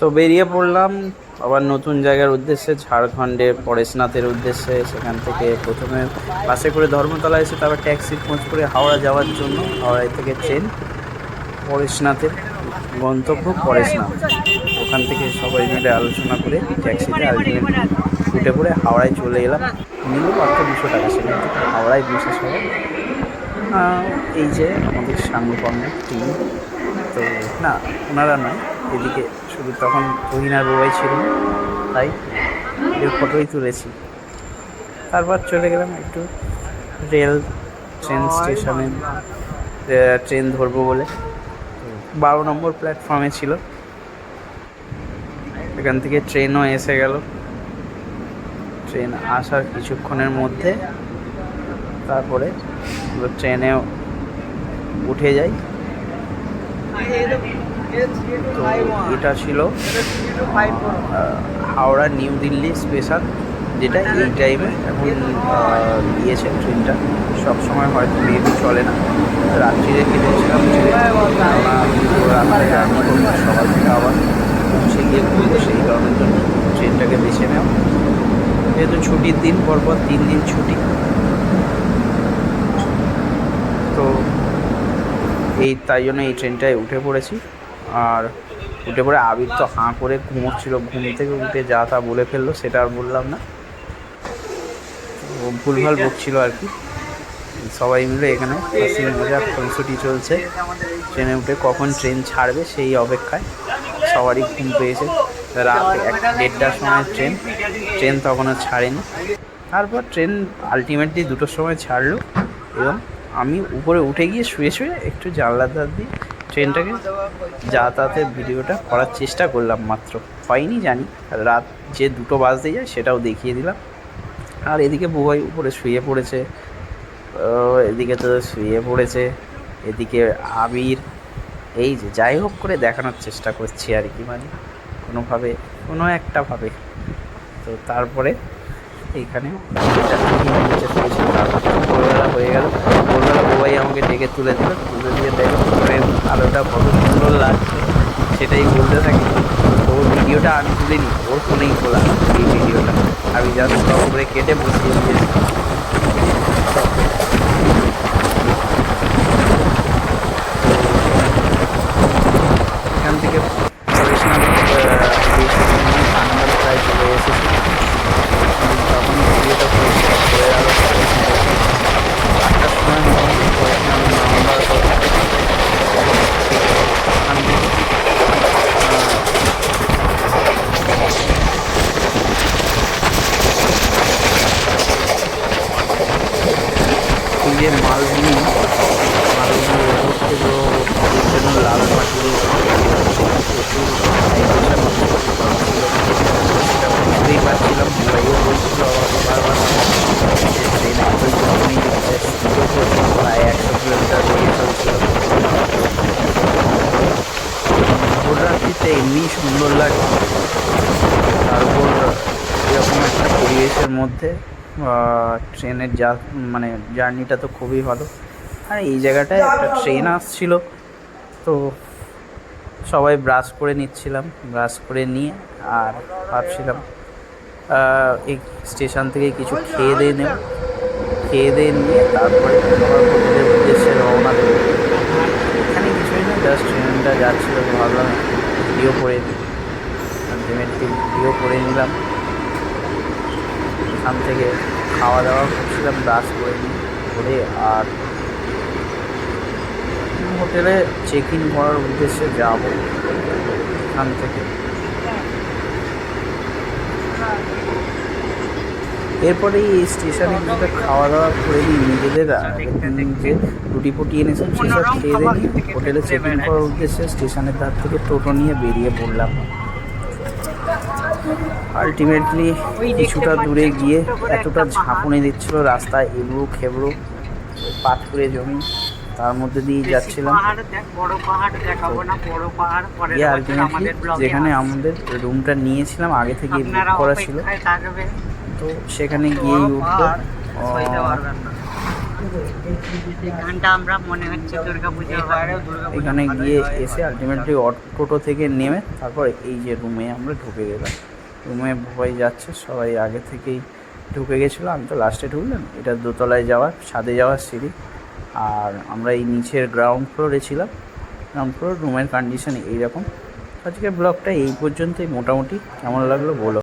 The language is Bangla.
তো বেরিয়ে পড়লাম, আবার নতুন জায়গার উদ্দেশ্যে, ঝাড়খণ্ডের পরেশনাথের উদ্দেশ্যে, সেখান থেকে প্রথমে বাসে করে ধর্মতলা এসে তারপর ট্যাক্সি খোঁজ করে হাওড়া যাওয়ার জন্য হাওড়ায় থেকে ট্রেন, পরেশনাথের গন্তব্য পরেশনাথ। ওখান থেকে সবাই মিলে আলোচনা করে ট্যাক্সিতে আলটিমেট উঠে পড়ে হাওড়ায় চলে এলাম। নিল মাত্র দুশো টাকা থেকে। হাওড়ায় বসে সবাই এই যে আমাদের সাংগকর্ম টিম। তো না, ওনারা নয় এদিকে শুধু তখন তুহিনার বউয়াই ছিল তাই এর ফটোই তুলেছি। তারপর চলে গেলাম একটু রেল ট্রেন স্টেশনে ট্রেন ধরবো বলে। বারো নম্বর প্ল্যাটফর্মে ছিল। এখান থেকে ট্রেনও এসে গেল। ট্রেন আসার কিছুক্ষণের মধ্যে তারপরে পুরো ট্রেনেও উঠে যাই। তো এটা ছিল হাওড়া নিউ দিল্লি স্পেশাল যেটা এই টাইমে এখন আহ, দিয়েছে ট্রেনটা। সব সময় হয়তো মেবি চলে না। রাত্রিরে কেটেছিলাম রাত্রে জার্নি করব সকাল থেকে আবার পৌঁছে গিয়ে ঘুরবো সেই কারণের জন্য ট্রেনটাকে বেছে নেওয়া। যেহেতু ছুটির দিন পরপর তিন দিন ছুটি। তো এই তাই জন্য এই ট্রেনটায় উঠে পড়েছি। আর উঠে পড়ে আবির তো হাঁ করে ঘুমোচ্ছিল, ঘুম থেকে উঠে যা তা বলে ফেলল, সেটা আর বললাম না। ভুলভাল বকছিল আর কি। সবাই মিলে এখানে মজা খুনসুটি চলছে। ট্রেনে উঠে কখন ট্রেন ছাড়বে সেই অপেক্ষায় সবারই ঘুম পেয়েছে। রাত এক দেড়টার সময় ট্রেন ট্রেন তখনও ছাড়েনি। তারপর ট্রেন আলটিমেটলি দুটোর সময় ছাড়লো এবং আমি উপরে উঠে গিয়ে শুয়ে শুয়ে একটু জানলার ধার দিয়ে ট্রেনটাকে? যাতায়াতের ভিডিওটা করার চেষ্টা করলাম মাত্র। হয়নি জানি। রাত যে দুটো বাজতে যায় সেটাও দেখিয়ে দিলাম। আর এদিকে বুবাই উপরে শুয়ে পড়েছে। এদিকে তো শুয়ে পড়েছে। এদিকে আবির। এই যে যাই হোক করে দেখানোর চেষ্টা করছি আর কি মানে। কোনোভাবে, কোনো একটাভাবে তো তারপরে এইখানে হয়ে গেল। ভোরবেলা বুবাই আমাকে ডেকে তুলে দিল। তুলে দিয়ে দেখো। আলোটা কত সুন্দর লাগছে, সেটাই বলতে থাকি। তো ভিডিওটা আমি তুলিনি, ওর ফোনেই খোলা এই ভিডিওটা। আমি জাস্ট করে কেটে বসিয়ে দিয়েছি এখান থেকে পড়াশোনা আমরা প্রায় চলে এসেছি তখন ভিডিওটা পরিষ্কার করে আরও আটটার সময় মোটামুটি পড়াশোনা নাম্বার মালভূমি। মালভূমির ওপর থেকে এর লাল মাটি প্রচুর। সেটা বুঝতেই এমনি সুন্দর লাগে তার উপর এরকম একটা পরিবেশের মধ্যে ট্রেনের যা মানে জার্নিটা তো খুবই ভালো। আর এই জায়গাটায় একটা ট্রেন আসছিল, তো সবাই ব্রাশ করে নিচ্ছিলাম ব্রাশ করে নিয়ে আর ভাবছিলাম এই স্টেশন থেকে কিছু খেয়ে দিয়ে নেব। খেয়ে দিয়ে নিয়ে তারপরে হোটেলের উদ্দেশ্যে রওনা দেবো। এখানে কিছুই না জাস্ট ট্রেনটা যাচ্ছিল ভাবলাম ভিডিও করে আলটিমেটলি ভিডিও করে নিলাম। এখান থেকে খাওয়া দাওয়া করছিলাম, ব্রাশ করে নিই, করে আর হোটেলে চেক ইন করার উদ্দেশ্যে যাব এখান থেকে। এরপরে এই স্টেশনে কিছুটা খাওয়া দাওয়া করে নিই নিজেদের যে রুটি ফুটি এনেছিলাম সেসব খেয়ে দিয়ে হোটেলে চেক ইন করার উদ্দেশ্যে স্টেশনের ধার থেকে টোটো নিয়ে বেরিয়ে পড়লাম। আলটিমেটলি কিছুটা দূরে গিয়ে এতটা ঝাঁকুনি দিচ্ছিল রাস্তায় এবড়ো খেবড়ো পাথুরে জমি। তার মধ্যে দিয়ে যাচ্ছিলাম। যেখানে আমাদের রুমটা নিয়েছিলাম আগে থেকে বুক করা ছিল। তো সেখানে গিয়েই উঠবো এখানে গিয়ে এসে আলটিমেটলি টোটো থেকে নেমে তারপর এই যে রুমে আমরা ঢুকে গেলাম। রুমে ভয় যাচ্ছে, সবাই আগে থেকেই ঢুকে গেছিল। আমি তো লাস্টে ঢুকলাম। এটা দোতলায় যাওয়ার, ছাদে যাওয়ার সিঁড়ি। আর আমরা এই নিচের গ্রাউন্ড ফ্লোরে ছিলাম। গ্রাউন্ড ফ্লোর রুমের কন্ডিশন এইরকম। আজকের ব্লগটা এই পর্যন্তই। মোটামুটি কেমন লাগল বলো।